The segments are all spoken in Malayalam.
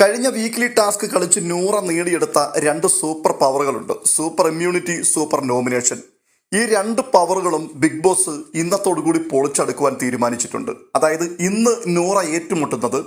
കഴിഞ്ഞ വീക്കിലി ടാസ്ക് കളിച്ച് നൂറ നേടിയെടുത്ത രണ്ട് സൂപ്പർ പവറുകളുണ്ട് സൂപ്പർ ഇമ്മ്യൂണിറ്റി സൂപ്പർ നോമിനേഷൻ ഈ രണ്ട് പവറുകളും ബിഗ് ബോസ് ഇന്നത്തോടുകൂടി പൊളിച്ചെടുക്കുവാൻ തീരുമാനിച്ചിട്ടുണ്ട്. അതായത് ഇന്ന് നൂറ ഏറ്റുമുട്ടുന്നത്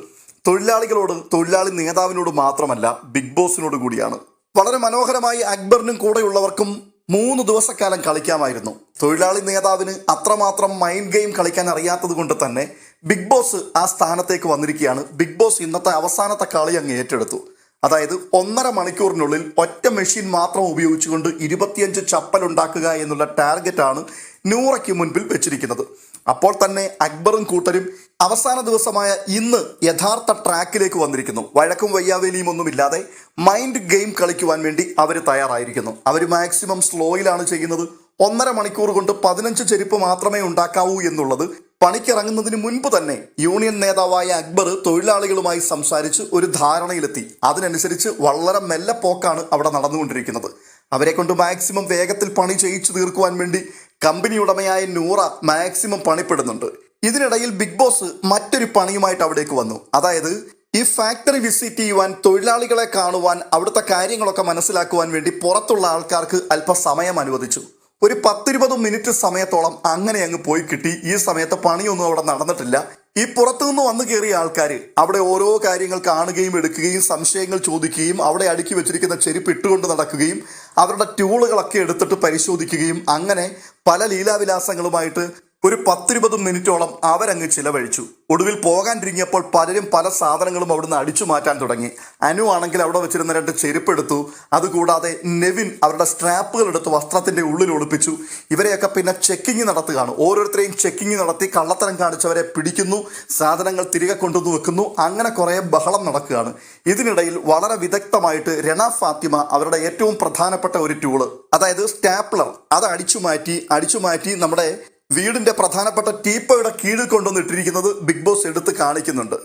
തൊഴിലാളികളോട് തൊഴിലാളി നേതാവിനോട് മാത്രമല്ല ബിഗ് ബോസിനോട് കൂടിയാണ്. വളരെ മനോഹരമായി അക്ബറിനും കൂടെയുള്ളവർക്കും മൂന്ന് ദിവസക്കാലം കളിക്കാമായിരുന്നു. തൊഴിലാളി നേതാവിന് അത്രമാത്രം മൈൻഡ് ഗെയിം കളിക്കാൻ അറിയാത്തത് കൊണ്ട് തന്നെ ബിഗ് ബോസ് ആ സ്ഥാനത്തേക്ക് വന്നിരിക്കുകയാണ്. ബിഗ് ബോസ് ഇന്നത്തെ അവസാനത്തെ കളി അങ്ങ് ഏറ്റെടുത്തു. അതായത് ഒന്നര മണിക്കൂറിനുള്ളിൽ ഒറ്റ മെഷീൻ മാത്രം ഉപയോഗിച്ചുകൊണ്ട് ഇരുപത്തിയഞ്ച് ചപ്പൽ ഉണ്ടാക്കുക എന്നുള്ള ടാർഗറ്റാണ് നൂറയ്ക്ക് മുൻപിൽ വെച്ചിരിക്കുന്നത്. അപ്പോൾ തന്നെ അക്ബറും കൂട്ടരും അവസാന ദിവസമായ ഇന്ന് യഥാർത്ഥ ട്രാക്കിലേക്ക് വന്നിരിക്കുന്നു. വഴക്കും വയ്യാവേലിയും ഒന്നുമില്ലാതെ മൈൻഡ് ഗെയിം കളിക്കുവാൻ വേണ്ടി അവർ തയ്യാറായിരിക്കുന്നു. അവർ മാക്സിമം സ്ലോയിലാണ് ചെയ്യുന്നത്. ഒന്നര മണിക്കൂർ കൊണ്ട് പതിനഞ്ച് ചെരുപ്പ് മാത്രമേ ഉണ്ടാക്കാവൂ എന്നുള്ളത് പണിക്കിറങ്ങുന്നതിന് മുൻപ് തന്നെ യൂണിയൻ നേതാവായ അക്ബർ തൊഴിലാളികളുമായി സംസാരിച്ച് ഒരു ധാരണയിലെത്തി. അതിനനുസരിച്ച് വളരെ മെല്ലെ പോക്കാണ് അവിടെ നടന്നുകൊണ്ടിരിക്കുന്നത്. അവരെ കൊണ്ട് മാക്സിമം വേഗത്തിൽ പണി ചെയ്യിച്ചു തീർക്കുവാൻ വേണ്ടി കമ്പനി ഉടമയായ നൂറ മാക്സിമം പണിപ്പെടുന്നുണ്ട്. ഇതിനിടയിൽ ബിഗ് ബോസ് മറ്റൊരു പണിയുമായിട്ട് അവിടേക്ക് വന്നു. അതായത് ഈ ഫാക്ടറി വിസിറ്റ് ചെയ്യുവാൻ തൊഴിലാളികളെ കാണുവാൻ അവിടുത്തെ കാര്യങ്ങളൊക്കെ മനസ്സിലാക്കുവാൻ വേണ്ടി പുറത്തുള്ള ആൾക്കാർക്ക് അല്പം സമയം അനുവദിച്ചു. ഒരു പത്തിരുപത് മിനിറ്റ് സമയത്തോളം അങ്ങനെ അങ്ങ് പോയി കിട്ടി. ഈ സമയത്ത് പണിയൊന്നും അവിടെ നടന്നിട്ടില്ല. ഈ പുറത്തു നിന്ന് വന്നു കയറിയ ആൾക്കാർ അവിടെ ഓരോ കാര്യങ്ങൾ കാണുകയും എടുക്കുകയും സംശയങ്ങൾ ചോദിക്കുകയും അവിടെ അടുക്കി വെച്ചിരിക്കുന്ന ചെരുപ്പ് ഇട്ടുകൊണ്ട് നടക്കുകയും അവരുടെ ട്യൂളുകളൊക്കെ എടുത്തിട്ട് പരിശോധിക്കുകയും അങ്ങനെ പല ലീലാവിലാസങ്ങളുമായിട്ട് ഒരു പത്തിരുപത് മിനിറ്റോളം അവരങ്ങ് ചിലവഴിച്ചു. ഒടുവിൽ പോകാനിരിങ്ങിയപ്പോൾ പലരും പല സാധനങ്ങളും അവിടുന്ന് അടിച്ചു മാറ്റാൻ തുടങ്ങി. അനു ആണെങ്കിൽ അവിടെ വെച്ചിരുന്ന രണ്ട് ചെരുപ്പെടുത്തു അതുകൂടാതെ നെവിൻ അവരുടെ സ്ട്രാപ്പുകൾ എടുത്ത് വസ്ത്രത്തിന്റെ ഉള്ളിൽ ഒളിപ്പിച്ചു. ഇവരെയൊക്കെ പിന്നെ ചെക്കിങ് നടത്തുകയാണ്. ഓരോരുത്തരെയും ചെക്കിങ് നടത്തി കള്ളത്തരം കാണിച്ചവരെ പിടിക്കുന്നു സാധനങ്ങൾ തിരികെ കൊണ്ടുവന്ന് വെക്കുന്നു. അങ്ങനെ കുറേ ബഹളം നടക്കുകയാണ്. ഇതിനിടയിൽ വളരെ വിദഗ്ധമായിട്ട് രണ ഫാത്തിമ അവരുടെ ഏറ്റവും പ്രധാനപ്പെട്ട ഒരു ടൂൾ അതായത് സ്റ്റാപ്ലർ അത് അടിച്ചു മാറ്റി അടിച്ചു മാറ്റി നമ്മുടെ വീടിന്റെ പ്രധാനപ്പെട്ട ടീപ്പയുടെ കീഴിൽ കൊണ്ടുവന്ന് ഇട്ടിരിക്കുന്നത് ബിഗ് ബോസ് എടുത്ത് കാണിക്കുന്നുണ്ട്.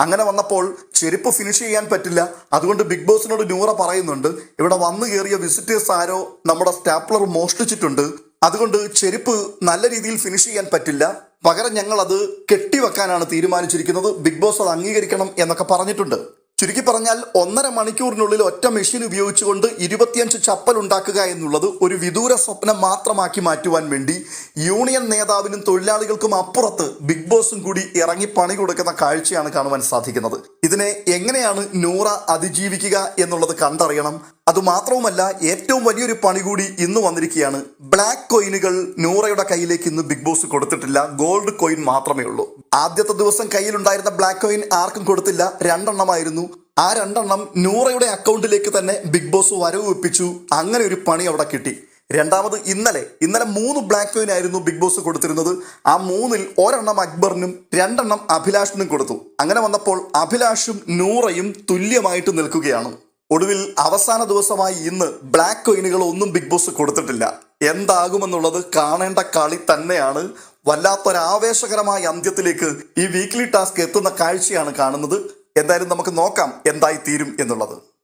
അങ്ങനെ വന്നപ്പോൾ ചെരുപ്പ് ഫിനിഷ് ചെയ്യാൻ പറ്റില്ല. അതുകൊണ്ട് ബിഗ് ബോസിനോട് നൂറ പറയുന്നുണ്ട്. ഇവിടെ വന്നു കയറിയ വിസിറ്റേഴ്സ് ആരോ നമ്മുടെ സ്റ്റാപ്ലർ മോഷ്ടിച്ചിട്ടുണ്ട്. അതുകൊണ്ട് ചെരുപ്പ് നല്ല രീതിയിൽ ഫിനിഷ് ചെയ്യാൻ പറ്റില്ല. പകരം ഞങ്ങൾ അത് കെട്ടിവെക്കാനാണ് തീരുമാനിച്ചിരിക്കുന്നത്. ബിഗ് ബോസ് അത് അംഗീകരിക്കണം എന്നൊക്കെ പറഞ്ഞിട്ടുണ്ട്. ചുരുക്കി പറഞ്ഞാൽ ഒന്നര മണിക്കൂറിനുള്ളിൽ ഒറ്റ മെഷീൻ ഉപയോഗിച്ചുകൊണ്ട് ഇരുപത്തിയഞ്ച് ചപ്പൽ ഉണ്ടാക്കുക എന്നുള്ളത് ഒരു വിദൂര സ്വപ്നം മാത്രമാക്കി മാറ്റുവാൻ വേണ്ടി യൂണിയൻ നേതാവിനും തൊഴിലാളികൾക്കും അപ്പുറത്ത് ബിഗ് ബോസും കൂടി ഇറങ്ങി പണി കൊടുക്കുന്ന കാഴ്ചയാണ് കാണുവാൻ സാധിക്കുന്നത്. ഇതിനെ എങ്ങനെയാണ് നൂറ അതിജീവിക്കുക എന്നുള്ളത് കണ്ടറിയണം. അതുമാത്രവുമല്ല ഏറ്റവും വലിയൊരു പണി കൂടി ഇന്ന് വന്നിരിക്കുകയാണ്. ബ്ലാക്ക് കോയിനുകൾ നൂറയുടെ കയ്യിലേക്ക് ഇന്ന് ബിഗ് ബോസ് കൊടുത്തിട്ടില്ല. ഗോൾഡ് കോയിൻ മാത്രമേ ഉള്ളൂ. ആദ്യത്തെ ദിവസം കയ്യിലുണ്ടായിരുന്ന ബ്ലാക്ക് കോയിൻ ആർക്കും കൊടുത്തില്ല രണ്ടെണ്ണമായിരുന്നു. ആ രണ്ടെണ്ണം നൂറയുടെ അക്കൗണ്ടിലേക്ക് തന്നെ ബിഗ് ബോസ് വരവ് വെപ്പിച്ചു. അങ്ങനെ ഒരു പണി അവിടെ കിട്ടി. രണ്ടാമത് ഇന്നലെ ഇന്നലെ മൂന്ന് ബ്ലാക്ക് കോയിൻ ആയിരുന്നു ബിഗ് ബോസ് കൊടുത്തിരുന്നത്. ആ മൂന്നിൽ ഒരെണ്ണം അക്ബറിനും രണ്ടെണ്ണം അഭിലാഷിനും കൊടുത്തു. അങ്ങനെ വന്നപ്പോൾ അഭിലാഷും നൂറയും തുല്യമായിട്ട് നിൽക്കുകയാണ്. ഒടുവിൽ അവസാന ദിവസമായി ഇന്ന് ബ്ലാക്ക് കോയിനുകൾ ഒന്നും ബിഗ് ബോസ് കൊടുത്തിട്ടില്ല. എന്താകുമെന്നുള്ളത് കാണേണ്ട കളി തന്നെയാണ്. വല്ലാത്തൊരാവേശകരമായ അന്ത്യത്തിലേക്ക് ഈ വീക്ക്ലി ടാസ്ക് എത്തുന്ന കാഴ്ചയാണ് കാണുന്നത്. എന്തായാലും നമുക്ക് നോക്കാം എന്തായി തീരും എന്നുള്ളത്.